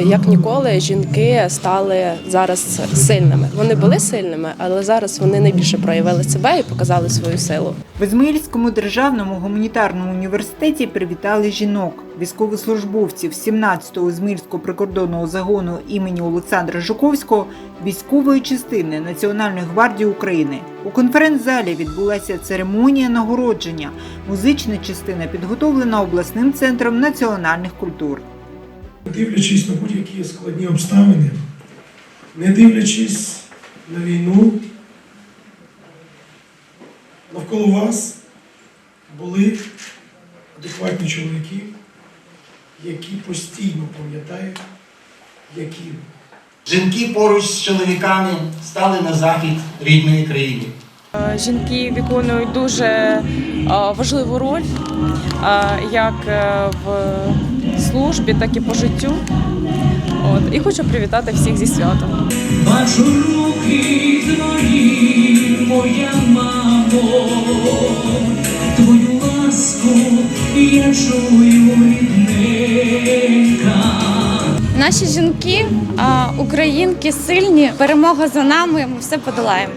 Як ніколи, жінки стали зараз сильними. Вони були сильними, але зараз вони найбільше проявили себе і показали свою силу. В Ізмаїльському державному гуманітарному університеті привітали жінок, військовослужбовців 17-го Ізмаїльського прикордонного загону імені Олександра Жуковського військової частини Національної гвардії України. У конференц-залі відбулася церемонія нагородження. Музична частина підготовлена обласним центром національних культур. Дивлячись на будь-які складні обставини, не дивлячись на війну, навколо вас були адекватні чоловіки, які постійно пам'ятають, які. Жінки поруч з чоловіками стали на захід рідної країни. Е, Жінки виконують дуже е, важливу роль е, як в службі, так і по життю. От. І хочу привітати всіх зі святом. Бачу руки твої, моя мамо, твою ласку я чую рідненька. Наші жінки, українки сильні, перемога за нами. Ми все подолаємо.